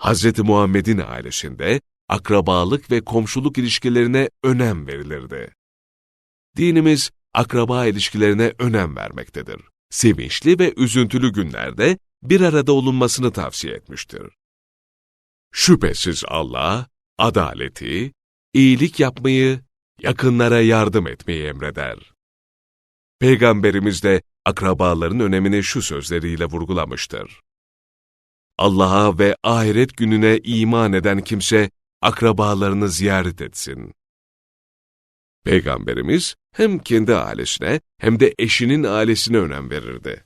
Hz. Muhammed'in ailesinde akrabalık ve komşuluk ilişkilerine önem verilirdi. Dinimiz akraba ilişkilerine önem vermektedir. Sevinçli ve üzüntülü günlerde bir arada olunmasını tavsiye etmiştir. Şüphesiz Allah, adaleti, iyilik yapmayı, yakınlara yardım etmeyi emreder. Peygamberimiz de akrabaların önemini şu sözleriyle vurgulamıştır. Allah'a ve ahiret gününe iman eden kimse akrabalarını ziyaret etsin. Peygamberimiz hem kendi ailesine hem de eşinin ailesine önem verirdi.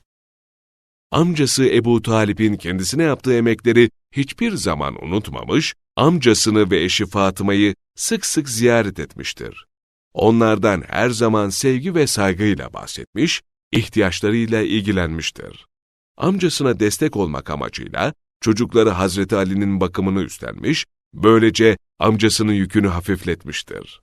Amcası Ebu Talip'in kendisine yaptığı emekleri hiçbir zaman unutmamış, amcasını ve eşi Fatıma'yı sık sık ziyaret etmiştir. Onlardan her zaman sevgi ve saygıyla bahsetmiş, ihtiyaçlarıyla ilgilenmiştir. Amcasına destek olmak amacıyla çocukları Hazreti Ali'nin bakımını üstlenmiş, böylece amcasının yükünü hafifletmiştir.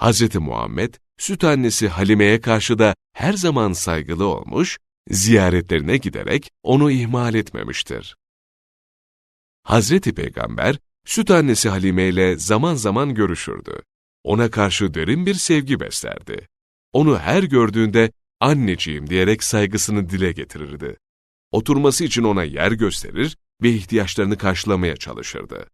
Hz. Muhammed, süt annesi Halime'ye karşı da her zaman saygılı olmuş, ziyaretlerine giderek onu ihmal etmemiştir. Hazreti Peygamber, süt annesi Halime ile zaman zaman görüşürdü. Ona karşı derin bir sevgi beslerdi. Onu her gördüğünde anneciğim diyerek saygısını dile getirirdi. Oturması için ona yer gösterir ve ihtiyaçlarını karşılamaya çalışırdı.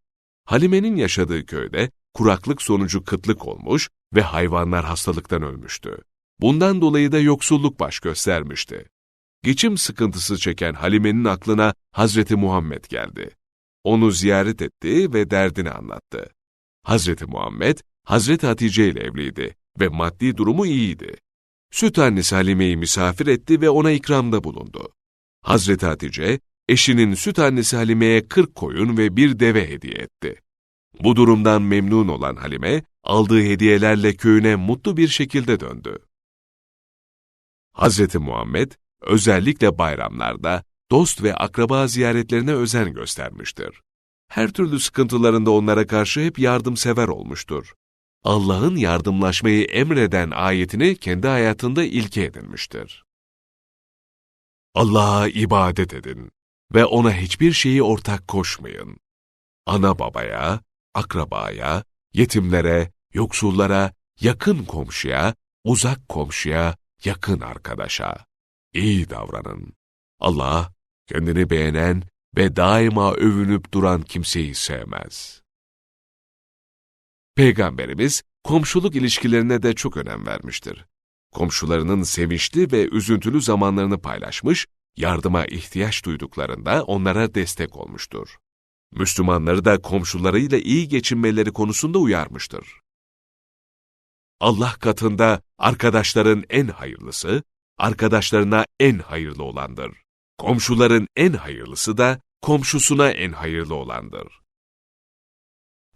Halime'nin yaşadığı köyde kuraklık sonucu kıtlık olmuş ve hayvanlar hastalıktan ölmüştü. Bundan dolayı da yoksulluk baş göstermişti. Geçim sıkıntısı çeken Halime'nin aklına Hazreti Muhammed geldi. Onu ziyaret etti ve derdini anlattı. Hazreti Muhammed, Hazreti Hatice ile evliydi ve maddi durumu iyiydi. Süt annesi Halime'yi misafir etti ve ona ikramda bulundu. Hazreti Hatice, eşinin süt annesi Halime'ye 40 koyun ve bir deve hediye etti. Bu durumdan memnun olan Halime, aldığı hediyelerle köyüne mutlu bir şekilde döndü. Hz. Muhammed, özellikle bayramlarda dost ve akraba ziyaretlerine özen göstermiştir. Her türlü sıkıntılarında onlara karşı hep yardımsever olmuştur. Allah'ın yardımlaşmayı emreden ayetini kendi hayatında ilke edinmiştir. Allah'a ibadet edin ve ona hiçbir şeyi ortak koşmayın. Ana babaya, akrabaya, yetimlere, yoksullara, yakın komşuya, uzak komşuya, yakın arkadaşa. iyi davranın. Allah, kendini beğenen ve daima övünüp duran kimseyi sevmez. Peygamberimiz, komşuluk ilişkilerine de çok önem vermiştir. Komşularının sevinçli ve üzüntülü zamanlarını paylaşmış, yardıma ihtiyaç duyduklarında onlara destek olmuştur. Müslümanları da komşularıyla iyi geçinmeleri konusunda uyarmıştır. Allah katında arkadaşların en hayırlısı, arkadaşlarına en hayırlı olandır. Komşuların en hayırlısı da komşusuna en hayırlı olandır.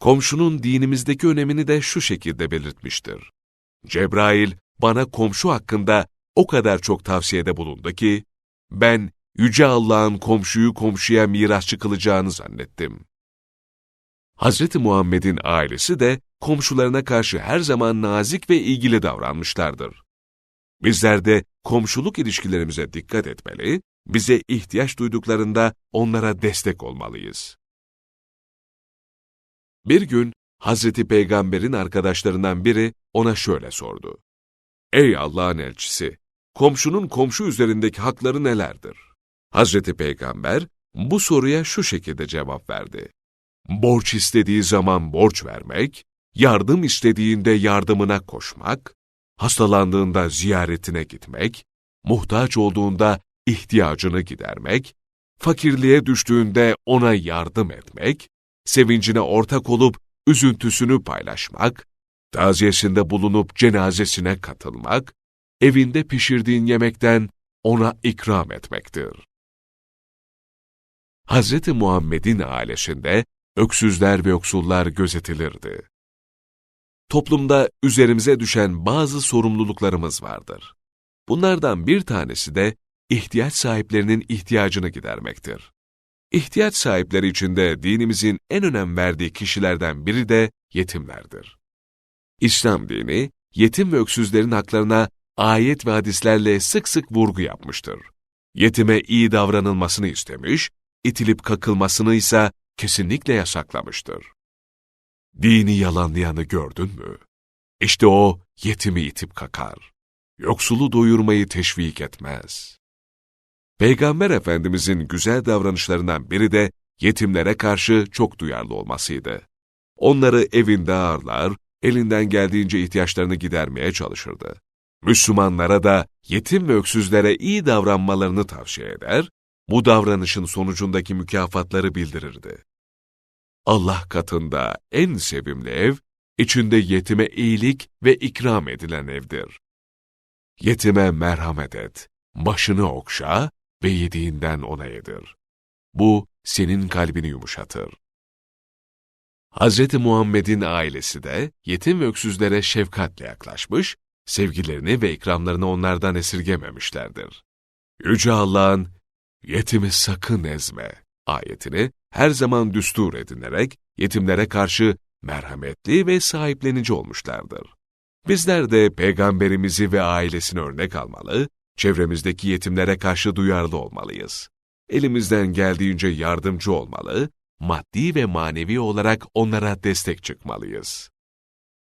Komşunun dinimizdeki önemini de şu şekilde belirtmiştir. Cebrail bana komşu hakkında o kadar çok tavsiyede bulundu ki, ben Yüce Allah'ın komşuyu komşuya mirasçı kılacağını zannettim. Hz. Muhammed'in ailesi de komşularına karşı her zaman nazik ve ilgili davranmışlardır. Bizler de komşuluk ilişkilerimize dikkat etmeli, bize ihtiyaç duyduklarında onlara destek olmalıyız. Bir gün Hazreti Peygamber'in arkadaşlarından biri ona şöyle sordu. Ey Allah'ın elçisi! Komşunun komşu üzerindeki hakları nelerdir? Hazreti Peygamber bu soruya şu şekilde cevap verdi. Borç istediği zaman borç vermek, yardım istediğinde yardımına koşmak, hastalandığında ziyaretine gitmek, muhtaç olduğunda ihtiyacını gidermek, fakirliğe düştüğünde ona yardım etmek, sevincine ortak olup üzüntüsünü paylaşmak, taziyesinde bulunup cenazesine katılmak, evinde pişirdiğin yemekten ona ikram etmektir. Hz. Muhammed'in ailesinde öksüzler ve yoksullar gözetilirdi. Toplumda üzerimize düşen bazı sorumluluklarımız vardır. Bunlardan bir tanesi de ihtiyaç sahiplerinin ihtiyacını gidermektir. İhtiyaç sahipleri içinde dinimizin en önem verdiği kişilerden biri de yetimlerdir. İslam dini, yetim ve öksüzlerin haklarına ayet ve hadislerle sık sık vurgu yapmıştır. Yetime iyi davranılmasını istemiş, itilip kakılmasını ise kesinlikle yasaklamıştır. Dini yalanlayanı gördün mü? İşte o yetimi itip kakar. Yoksulu doyurmayı teşvik etmez. Peygamber Efendimizin güzel davranışlarından biri de yetimlere karşı çok duyarlı olmasıydı. Onları evinde ağırlar, elinden geldiğince ihtiyaçlarını gidermeye çalışırdı. Müslümanlara da yetim ve öksüzlere iyi davranmalarını tavsiye eder, bu davranışın sonucundaki mükafatları bildirirdi. Allah katında en sevimli ev, içinde yetime iyilik ve ikram edilen evdir. Yetime merhamet et, başını okşa ve yediğinden ona yedir. Bu, senin kalbini yumuşatır. Hz. Muhammed'in ailesi de yetim ve öksüzlere şefkatle yaklaşmış, sevgilerini ve ikramlarını onlardan esirgememişlerdir. Yüce Allah'ın, yetimi sakın ezme ayetini her zaman düstur edinerek yetimlere karşı merhametli ve sahiplenici olmuşlardır. Bizler de peygamberimizi ve ailesini örnek almalı, çevremizdeki yetimlere karşı duyarlı olmalıyız. Elimizden geldiğince yardımcı olmalı, maddi ve manevi olarak onlara destek çıkmalıyız.